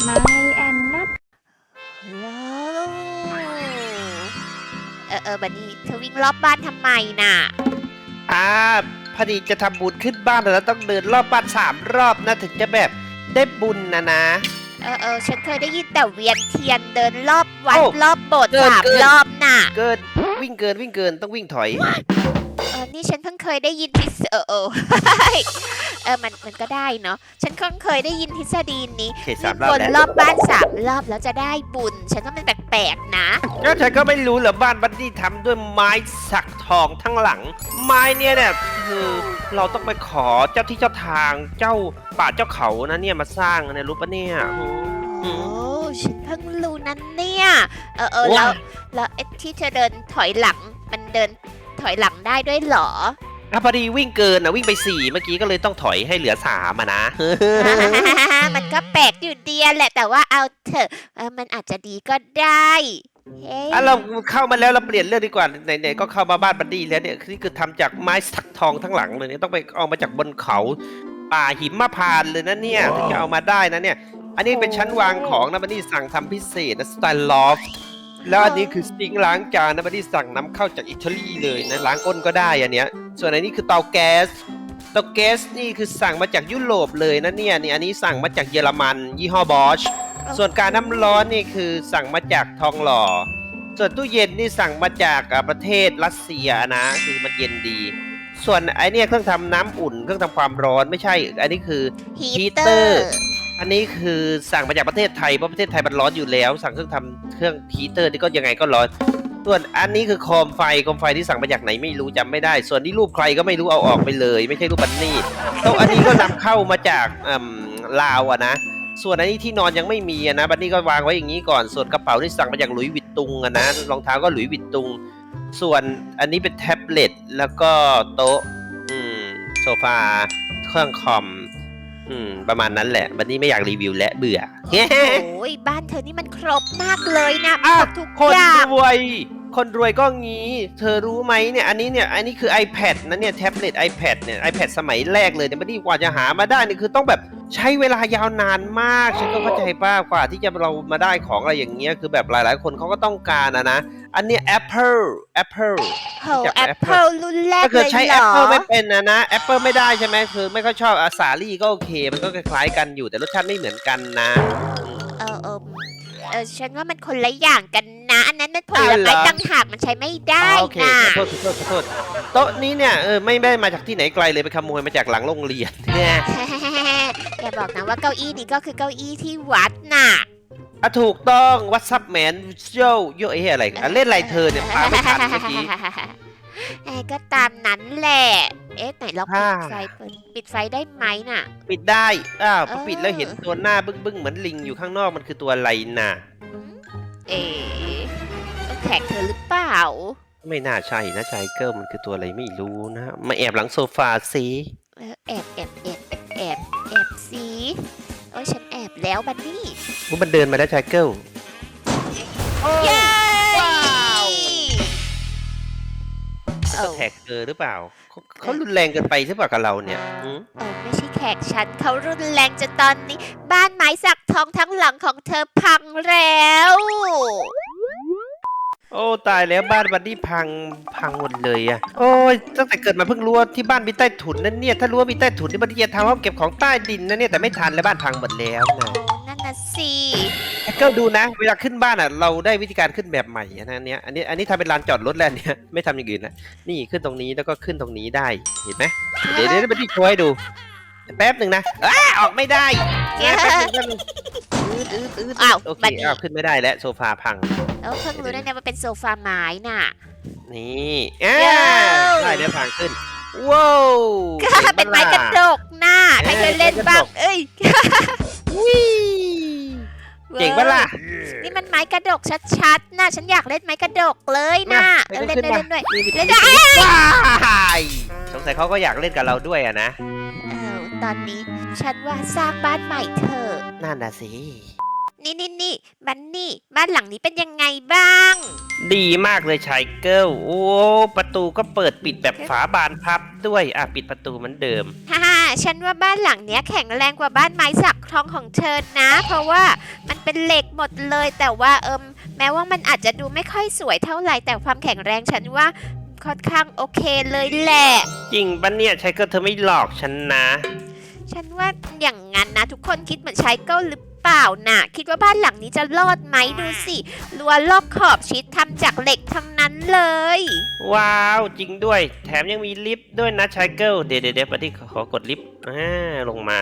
ไม่แอนนัทว้าวเออเออบันนี่เธอวิ่งรอบบ้านทำไมน่ะ อ่าพอดีจะทำบุญขึ้นบ้านแล้วต้องเดินรอบบ้านสามรอบนะถึงจะแบบได้บุญนะนะ เออเออฉันเคยได้ยินแต่เวียนเทียนเดินรอบวัดโอ้รอบโบสถ์เกินสามเกิน รอบน่ะ เกินวิ่งเกินวิ่งเกินต้องวิ่งถอย เออนี่ฉันเพิ่งเคยได้ยินทฤษเออเออเออมันมันก็ได้เนาะฉันเพิ่งเคยได้ยินทฤษฎีนี้เขตสามรอบวนแล้วรอบบ้านสามรอบแล้วจะได้บุญ ฉันว่ามันแปลกๆนะ แล้วฉันก็ไม่รู้เหรอบ้านบัดดี้ทำด้วยไม้สักทองทั้งหลัง ไม้เนี่ยเนี่ยคือเราต้องไปขอเจ้าที่เจ้าทางเจ้าป่าเจ้าเขานะเนี่ยมาสร้างเนี่ยรู้ปะเนี่ยอืมโอ้ฉันเพิ่งรู้นั้นเนี่ย เออเออโอ้ยแล้ว แล้วไอ้ที่เธอเดินถอยหลังมันเดินถอยหลังได้ด้วยเหรอ อะพอดีวิ่งเกินนะวิ่งไปสี่เมื่อกี้ก็เลยต้องถอยให้เหลือสามอะนะ มันก็แปลกอยู่เดียแหละแต่ว่าเอาเถอะเออมันอาจจะดีก็ได้เฮ้ยอะเราเข้ามาแล้วเราเปลี่ยนเรื่องดีกว่าไหนๆก็เข้ามาบ้านบัดดี้แล้วเนี่ยนี่คือทำจากไม้สักทองทั้งหลังเลยเนี่ยต้องไปเอามาจากบนเขาป่าหิมพานต์เลยนะเนี่ยถึงจะเอามาได้นะเนี่ย อันนี้เป็นชั้นวางของนะบัดดี้สั่งทำพิเศษนะสไตล์ลอฟ แล้วอันนี้คือซิงค์ล้างจานนะบัดดี้สั่งนำเข้าจากอิตาลีเลยนะล้างก้นก็ได้อันเนี้ย ส่วนอันนี้คือเตาแก๊สเตาแก๊สนี่คือสั่งมาจากยุโรปเลยนะเนี่ยนี่อันนี้สั่งมาจากเยอรมัน ยี่ห้อบอชส่วนการน้ำร้อนนี่คือสั่งมาจากทองหล่อ ส่วนตู้เย็นนี่สั่งมาจากอะประเทศรัสเซียนะ คือมันเย็นดี ส่วนไอเนี่ยเครื่องทำน้ำอุ่นเครื่องทำความร้อนไม่ใช่ อันนี้คือ ฮีฮีเตเตออร์ร์ อันนี้คือสั่งมาจากประเทศไทยเพราะประเทศไทยมันร้อนอยู่แล้ว สั่งเครื่องทำเครื่องฮีเตอร์นี่ก็ยังไงก็ร้อน ส่วนอันนี้คือโคมไฟโคมไฟที่สั่งมาจากไหนไม่รู้จำไม่ได้ ส่วนนี้รูปใครก็ไม่รู้เอาออกไปเลย ไม่ใช่รูปบันนี่โต๊ะอันนี้ก็นำเข้ามาจากอืมลาวอะนะ ส่วนอันนี้ที่นอนยังไม่มีอะนะบันนี่ก็วางไว้อย่างนี้ก่อน ส่วนกระเป๋าที่สั่งมาจากหลุยส์วิตตุงอะนะรองเท้าก็หลุยส์วิตตุง ส่วนอันนี้เป็นแท็บเล็ตแล้วก็โต๊ะอืมโซฟาเครื่องคอม อืม ประมาณนั้นแหละบันนี่ไม่อยากรีวิวและเบื่อ โอ้ยบ้านเธอนี่มันครบมากเลยนะคอ้ารวบทุกคนอย่าง รวย คนรวยก็งี้ เธอรู้ไหมเนี่ย อันนี้เนี่ย อันนี้คือ iPad นะเนี่ย แท็บเล็ต iPad เนี่ย iPad สมัยแรกเลยเนี่ยไม่ได้กว่าจะหามาได้นี่คือต้องแบบ ใช้เวลายาวนานมาก ฉันก็เข้าใจป้ากว่าที่จะเรามาได้ของอะไรอย่างเงี้ยคือแบบหลาย ๆ คนเขาก็ต้องการอะนะ อันเนี้ย Apple Apple โหจากแอป Apple เปิลรุ่นแรกถ้าเลเกิดยใช้ เหรอ Apple ไม่เป็นนะนะ Apple ไม่ได้ใช่ไหมคือไม่ค่อยชอบอาสาลี่ก็โอเค มันก็คล้ายๆกันอยู่แต่รสชาติไม่เหมือนกันนะ เออเออเออฉันว่ามันคนละอย่างกันนะ อันนั้นมันผลอ้าวเหรไม้อต่างหากมันใช้ไม่ได้อ๋อโอเคนะขอโทษขอโทษขอโทษโต๊ะนี้เนี่ยเออไม่ได้มาจากที่ไหนไกลเลยไปขโมยมาจากหลังโรงเรียนเนี่ย อย่าบอกนะว่าเก้าอี้นี้ก็คือเก้าอี้ที่วัดน่ะ อะถูกต้องวัตซับแมนโยโยเอะอะไรอะเล่นอะไรเธอเนี่ยพาไม่ทันเมื่อกี้ เอ้ยก็ตามนั้นแหละ เอ๊ะไหนเราปิดอ่าไฟเปิดปิดไฟได้ไหมน่ะ ปิดได้ อ้าวพอเออปิดแล้วเห็นตัวหน้าบึ้งบึ้งๆเหมือนลิงอยู่ข้างนอกมันคือตัวอะไรน่ะอืมเอ๊ะต้องแขกเธอหรือเปล่า ไม่น่าใช่นะชายเกิลมันคือตัวอะไรไม่รู้นะ มาแอบหลังโซฟาสิเออแอบแอบแอบแอบแอบแอบสี โอ้ยฉันแอบแล้วบันนี่ว่ามันเดินมาแล้วชายเกิลเย้ว้าวเออแท็กเธอหรือเปล่าเขาเขารุนแรงเกินไปใช่ป่ะกับเราเนี่ยหืมเออไม่ใช่แขกฉันเขารุนแรงจนตอนนี้ บ้านไม้สักทองทั้งหลังของเธอพังแล้ว โอ้ตายแล้วบ้านบันนี่พังพังหมดเลยอะโอ้ยตั้งแต่เกิดมาเพิ่งรู้ว่าที่บ้านมีใต้ถุนนั่นเนี่ยถ้ารู้ว่ามีใต้ถุนนี่บันนี่จะทำห้องเก็บของใต้ดินนะเนี่ยแต่ไม่ทันแล้วบ้านพังหมดแล้วนะโอ้นั่นน่ะสิก็ดูนะ เวลาขึ้นบ้านอะเราได้วิธีการขึ้นแบบใหม่อะนะอันเนี้ยอันนี้อันนี้ทำเป็นลานจอดรถแล้วเนี่ยไม่ทำอย่างอื่นนะนี่ขึ้นตรงนี้แล้วก็ขึ้นตรงนี้ได้เห็นไหมเดี๋ยวเดี๋ยวบันนี่โชว์ให้ดูแป๊บหนึ่งนะอ้าออกไม่ได้นะแป๊บหนึ่งแป๊บหนึ่งอืดอืดอืดอ้าวโอเคบันนี่อ้าวขึ้นไม่ได้แล้วโซฟาพัง เออเพิ่งรู้นะเนี่ยว่าเป็นโซฟาไม้น่ะ นี่อ่าเย้ได้เดี๋ยวผ่านขึ้น ว้าวเป็นไม้กระดกน่ะใครเคยเล่นบ้างเอ้ยเก่งปะล่ะ นี่มันไม้กระดกชัดๆน่ะฉันอยากเล่นไม้กระดกเลยน่ะเออเล่นด้วยเล่นด้วยเล่นได้ว้ายสงสัยเขาก็อยากเล่นกับเราด้วยอะนะเออตอนนี้ฉันว่าสร้างบ้านใหม่เถอะนั่นน่ะสิ นี่นี่นี่บันนี่ บ้านหลังนี้เป็นยังไงบ้าง ดีมากเลยชายเกิลโอ้ประตูก็เปิดปิดแบบฝาบานพับด้วยอะปิดประตูเหมือนเดิม ฮ่าฮ่าฉันว่าบ้านหลังเนี้ยแข็งแรงกว่าบ้านไม้สักทองของเธอนะ เพราะว่ามันเป็นเหล็กหมดเลยแต่ว่าเอิมแม้ว่ามันอาจจะดูไม่ค่อยสวยเท่าไหร่แต่ความแข็งแรงฉันว่าค่อนข้างโอเคเลยแหละ จริงปะเนี่ยชายเกิลเธอไม่หลอกฉันนะ ฉันว่าอย่างงั้นนะทุกคนคิดเหมือนชายเก้าหรือ เปล่าน่ะ คิดว่าบ้านหลังนี้จะรอดไหมดูสิรั้วรอบขอบชิดทำจากเหล็กทั้งนั้นเลย ว้าวจริงด้วย แถมยังมีลิฟต์ด้วยนะชายเกิลเดี๋ยวเดี๋ยวเดี๋ยวปฏิขอกดลิฟต์อ่าลงมา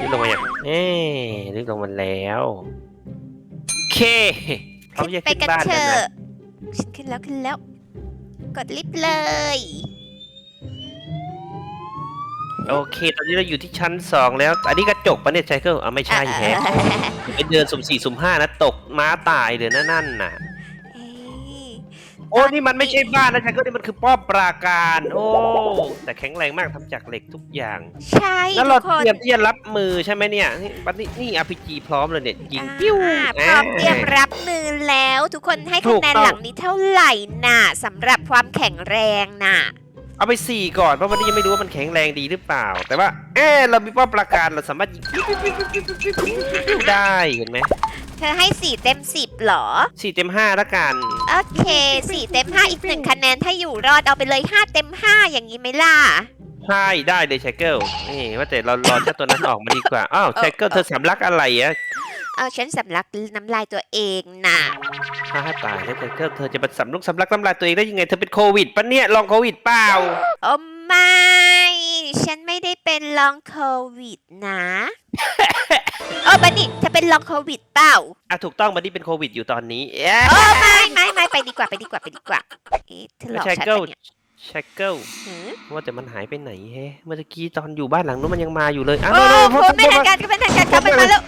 ลิฟต์ลงมาอย่างเอ๊ลิฟต์ลงมาแล้วโอเคเขาขึ้นจะไปขึ้นกันบ้านเถกันอะนะฉันขึ้นแล้วขึ้นแล้ว กดลิฟต์เลย โอเค ตอนนี้เราอยู่ที่ชั้นสองแล้ว อันนี้กระจกปะเนี่ยชายเกิลอ่าไม่ใช่แฮะไปเดินสุ่มสี่สุ่มห้านะตกม้าตายเลยนะนั่นน่ะ เอ้ยโอ้นี่มันไม่ใช่บ้านนะชายเกิลนี่มันคือป้อมปราการ โอ้ แต่แข็งแรงมากทำจากเหล็กทุกอย่าง ใช่แล้วทุเรากคนเตรียมที่จะรับมือใช่ไหมเนี่ยนี่บัดนี้นี่ RPG พร้อมเลยเนี่ยยิงปิ้วอ่าพร้อมเตรียมรับมือแล้ว ทุกคนให้ถูคะกแนนต้อง หลังนี้เท่าไหร่น่ะสำหรับความแข็งแรงน่ะ เอาไปสี่ก่อนเพราะวันนี้ยังไม่รู้ว่ามันแข็งแรงดีหรือเปล่า แต่ว่า เออเรามีป้อมปราการเราสามารถยิงปิ้วปิ้วปิ้วปิ้วปิ้วปิ้วปิ้วได้เห็นไหมเธอให้สี่เต็มสิบเหรอสี่เต็มห้าละกัน โอเคสี่เต็มห้าอีกหนึ่งคะแนนถ้าอยู่รอดเอาไปเลยห้าเต็มห้าอย่างนี้ไหมล่ะใช่ได้เลยชายเกิลนี่ว่าแต่เรารอเจ้าตัวนั้นออกมาดีกว่า อ้าวชายเกิลเธอสำลักอะไรอะ เอาฉันสำลักน้ำลายตัวเองน่ะถ้าตายแล้วชายเกิลเธอจะมาสำลุกสำลักน้ำลายตัวเองได้ยังไง เธอเป็นโควิดปะเนี่ยลองโควิดเปล่าโอ้ไม่ ฉันไม่ได้เป็นลองโควิดนะเออบันนี่เธอเป็นลองโควิดเปล่าอะถูกต้องบัดนี้เป็นโควิดอยู่ตอนนี้เอ๊ะโอ้ไม่ไม่ไม่ไปดีกว่าไปดีกว่าไปดีกว่าเอ๊ะเธอหลอกชายฉันเกิลปะเนี่ย ชายเกิลหือว่าแต่มันหายไปไหนแฮะเมื่อกี้ตอนอยู่บ้านหลังนู้นมันยังมาอยู่เลยอ้าวโอ้โน่นโหโน่นไม่ทันการก็ไม่ทันการครับมันมาแล้ว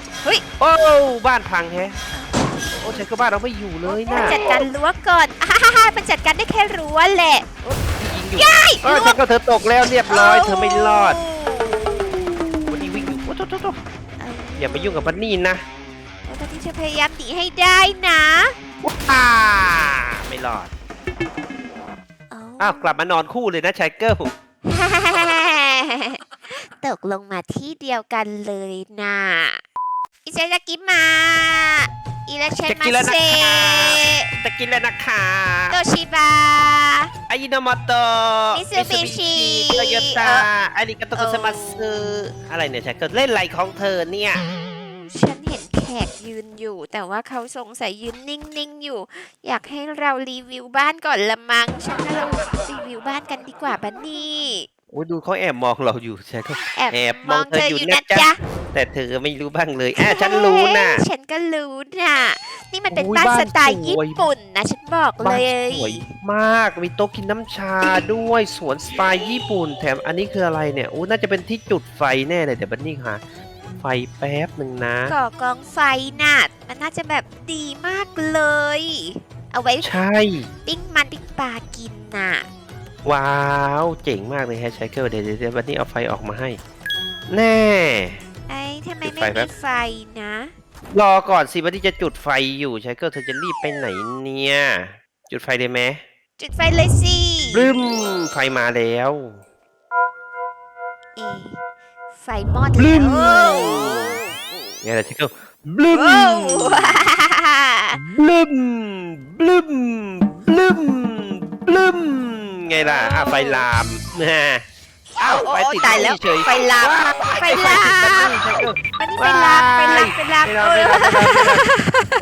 โอ้บ้านพังแฮะโอ้ชายเกิลบ้านเราไม่อยู่เลยมันะนจัดการรั้วก่อนอ่าฮ่าฮ่ามันจัดการได้แค่รั้วแหละ ยิงอยู่เออชายเกิลเธอตกแล้วเรียบร้อยเธอไม่รอดวันนี้วิ่งอยู่โอ้โตโตโตเอออย่ามายุ่งกับบันนี่นะเออตอนนี้จะพยายามหนีให้ได้นะว้าไม่รอดเอ้าอ้าวกลับมานอนคู่เลยนะชายเกิลตกลงมาที่เดียวกันเลยนะอิเซยากิมาอิราเชจะมากินแล้วนะเซคะจะกินแล้วนะคะโตชิบะอายิโนโมโตะ Mitsubishi โตโยต้าเอออาริกาโตโกซามัสอะไรเนี่ยชายเกิลเล่นอะไรของเธอเนี่ยฉันเห็นแขก ยืนอยู่ แต่ว่าเขาสงสัยยืนนิ่งๆอยู่ อยากให้เรารีวิวบ้านก่อนละมังฉันว่าเรารีวิวบ้านกันดีกว่าบันนี่โอ้ยดูเขาแอบมองเราอยู่ใช่เขาแอบแอบมองมองเธเธออออยู่ยู่นะนะจ๊ะจ๊ะแต่เธอไม่รู้บ้างเลยอะฉันรู้น่ะเฮ้ยฉันก็รู้น่ะ นี่มันเป็นโอ้ยบ้านบ้านสไตล์สวยญี่ปุ่นนะฉันบอกเลบ้านยสวยมาก มีโต๊ะกินน้ำชาด้วย สวนสไตล์ญี่ปุ่น แถมอันนี้คืออะไรเนี่ยโอ้น่าจะเป็นที่จุดไฟแน่เลยเดี๋ยวบันนี่หา ไฟแป๊บหนึ่งนะ ก่อกองไฟน่ะมันน่าจะแบบดีมากเลย เอาไว้ใช่ ปิ้งมันปิ้งปลากินน่ะ ว้าว เจ๋งมากเลยแฮชไชเกิลเดี๋ยวเดี๋ยวเดี๋ยวบันนี่เอาไฟออกมาให้ แน่ ไอ้ทำไมจุดไม่ไฟแป๊มีบไฟนะ รอก่อนสิบันนี่จะจุดไฟอยู่ไชเกิลเธอจะรีบไปไหนเนี่ย จุดไฟได้ไหมจุดไฟเลยสิบลึ้มไฟมาแล้ว เอะ ไฟมอดบลึ้แล้วมโอ้ไงล่ะไชเกิลบลึ้มโอ้บลึ้มบลึ้มบลึ้มบลึ้มไงล่ะอะไฟลามนะอ้าวโอ้ไฟโอ้ติดตายแล้วเฉยๆไฟลามว้วไฟลามไฟติดไชเกิลอันนี้ไฟลามไฟลามไฟลามไม่เอเอาอไม่เอาไม่เอา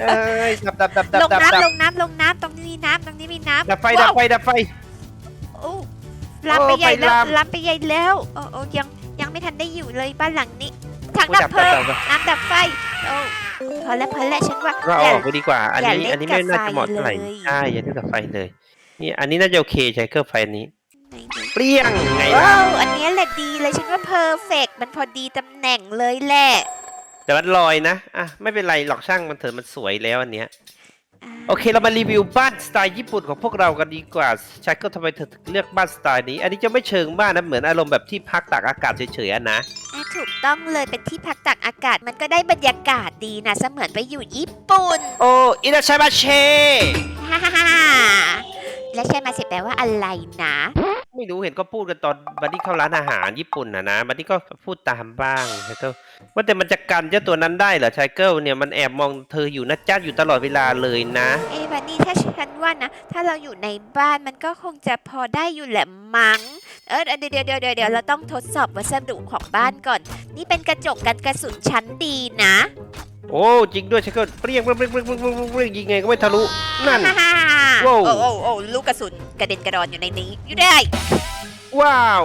เอ้ยดับดับดับดับลงดับดัน้ำลบงน้ำลงน้ำตรงนี้มีน้ำตรงนี้มีน้ำดับไฟดับไฟดับไฟโอ้ลามไปโอ้ใหญ่ไฟแล้วลามลามไปใหญ่แล้วโอ้โอ้ยัง ยังไม่ทันได้อยู่เลยบ้านหลังนี้ถังโอ้ยดับเพลิงดับดับน้ำดับไฟโอ้พอแล้วพอแล้วฉันว่าเราอย่าออกไปดีกว่า อันอย่านี้เล่นอันนี้ไม่น่าจะเหมาะกับไฟเท่าไหร่เลยใช่อย่าเล่นกับไฟเลยนี่อันนี้น่าจะโอเคใช้เครื่องไฟอันนี้ไหนดูเปรี้ยงไงโอ้ล่ะอันเนี้ยแหละดีเลยฉันว่าเพอร์เฟกมันพอดีตำแหน่งเลยแหละ แต่มันลอยนะอะไม่เป็นไรหรอกช่างมันเถอะมันสวยแล้วอันเนี้ย โอเคเรามารีวิวบ้านสไตล์ญี่ปุ่นของพวกเรากันดีกว่าชายก็ทำไมเธอถึงเลือกบ้านสไตล์นี้ อันนี้จะไม่เชิงบ้านนะเหมือนอารมณ์แบบที่พักตากอากาศเฉยๆอะนะ อะถูกต้องเลยเป็นที่พักตากอากาศมันก็ได้บรรยากาศดีนะเสมือนไปอยู่ญี่ปุ่น โอ้อินาชัยมาเช ฮ่าฮ่าฮ่าและใช่มาเสร็จแปลว่าอะไรนะ ไม่รู้เห็นก็พูดกันตอนบันนี้เข้าร้านอาหารญี่ปุ่นนะนะบันนี้ก็พูดตามบ้างไชเกิลว่าแต่มันจะกันเจ้าตัวนั้นได้เหรอไชเกิลเนี่ยมันแอบมองเธออยู่นะจ้าอยู่ตลอดเวลาเลยนะ เอ้วันนี้ถ้าฉันว่านะ ถ้าเราอยู่ในบ้านมันก็คงจะพอได้อยู่แหละมัง้ง เออเดี๋ยวเดี๋ยวเดี๋ยวเดี๋ยวเราต้องทดสอบวัสดุของบ้านก่อน นี่เป็นกระจกกันกระสุนชั้นดีนะ โอ้จริงด้วยชายเกิลเปรี้ยงเปรี้ยงเปรี้ยงเปรี้ยงเปรี้ยงเปรี้ยงยิงไงก็ไม่ทะลุนั่น ฮ่าฮ่าฮ่าว้าวโอ้โอ้โอ้ลูกกระสุนกระเด็นกระดอนอยู่ในนี้อยู่ได้ ว้าว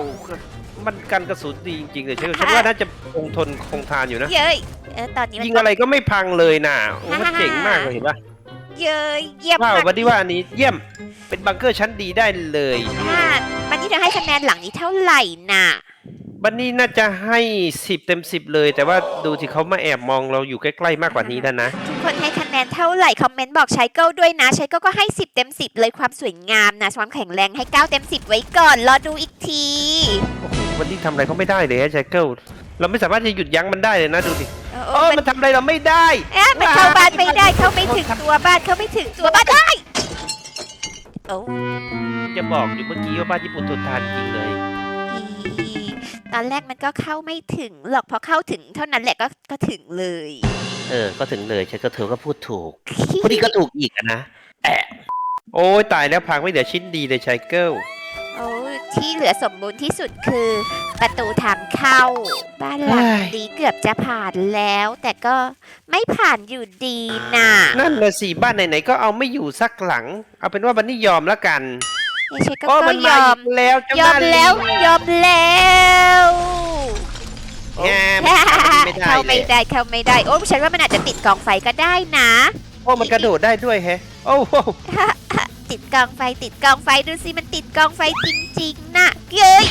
มันกันกระสุนดีจริงๆเลยชายเกิลฉันว่าน่าจะคงทนคงทานอยู่นะ เย้ยเออตอนนี้มันยิงอะไรก็ไม่พังเลยน่ะโอ้มันเจ๋งมากเลยเห็นปะเย้ยเยี่ยมว้าวมากวันนี้ว่าอันนี้เยี่ยมเป็นบังเกอร์ชั้นดีได้เลยค่ะวันนี้เธอให้คะแนนหลังนี้เท่าไหร่น่ะ บันนี้น่าจะให้สิบเต็มสิบเลย แต่ว่าดูที่เขามาแอบมองเราอยู่ใกล้ๆมากกว่านี้แล้วนะ ทุกคนให้คะแนนเท่าไหร่ คอมเมนต์บอกใช้เก้าด้วยนะใช้เก้าก็ให้ 10 เต็ม 10 เลยความสวยงามนะความแข็งแรงให้ 9 เต็ม 10 ไว้ก่อน รอดูอีกทีโอ้โหวันนี้ทำอะไรเขาไม่ได้เลยไชเกิลเราไม่สามารถจะหยุดยั้งมันได้เลยนะดูดิเออโอ้เออมันมันทำอะไรเราไม่ได้เอ๊ะมันเข้าบ้านไม่ได้เข้าไม่ถึงตัวบ้านเข้าไม่ถึงตัวบ้านได้โอ้ จะบอกอยู่เมื่อกี้ว่าบ้านญี่ปุ่นทุนทานจริงเลยอี ตอนแรกมันก็เข้าไม่ถึงหรอกพอเข้าถึงเท่านั้นแหละก็ก็ถึงเลยเออ ก็ถึงเลยไชเกิลเธอก็พูดถูกพอดีก็ถูกอีกอะนะแอะโอ้ยตายแล้วพังไม่เหลือชิ้นดีเลยไชเกิลโอ้ที่เหลือสมบูรณ์ที่สุดคือ ประตูทางเข้า บ้านหลังนี้เกือบจะผ่านแล้ว แต่ก็ไม่ผ่านอยู่ดีน่ะ นั่นเลยสี่บ้านไหนๆก็เอาไม่อยู่สักหลัง เอาเป็นว่าบันนี่ยอมแล้วกัน ไม่ใช่ก็โอ้ก็มันยมาออีมกแล้วเจ้ายอมบ้านแล้ว ลิงยอมแล้วแง่มันไม่ได้เข้าเลไม่ยได้เข้าไม่ได้ โอ้ฉันว่ามันอาจจะติดกองไฟก็ได้นะ โอ้มันกระโดดได้ด้วยแฮะโอ้โหติดกองไฟติดกองไฟดูสิมันติดกองไฟจริงๆนะเย้ย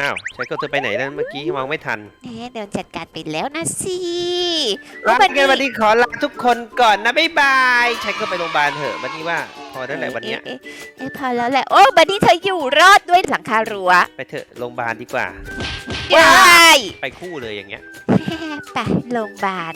อ้าวใช้ก็เธอไปไหนนั่นเมื่อกี้มองไม่ทันแหมเดินจัดการไปแล้วนะสิรัโอ้กบัดกันวันนี้ขอลาทุกคนก่อนนะบ๊ายบายใช้ก็ไปโรงพยาบาลเถอะวันนี้ว่า พอแล้วแหละวันเนี้ย เอ๊ะเอ๊ะเอ๊ะพอแล้วแหละ โอ้บัดนี้เธออยู่รอดด้วยหลังคารั้วไปเถอะโรงพยาบาลดีกว่าได้ไปคู่เลยอย่างเงี้ย ไปโรงพยาบาล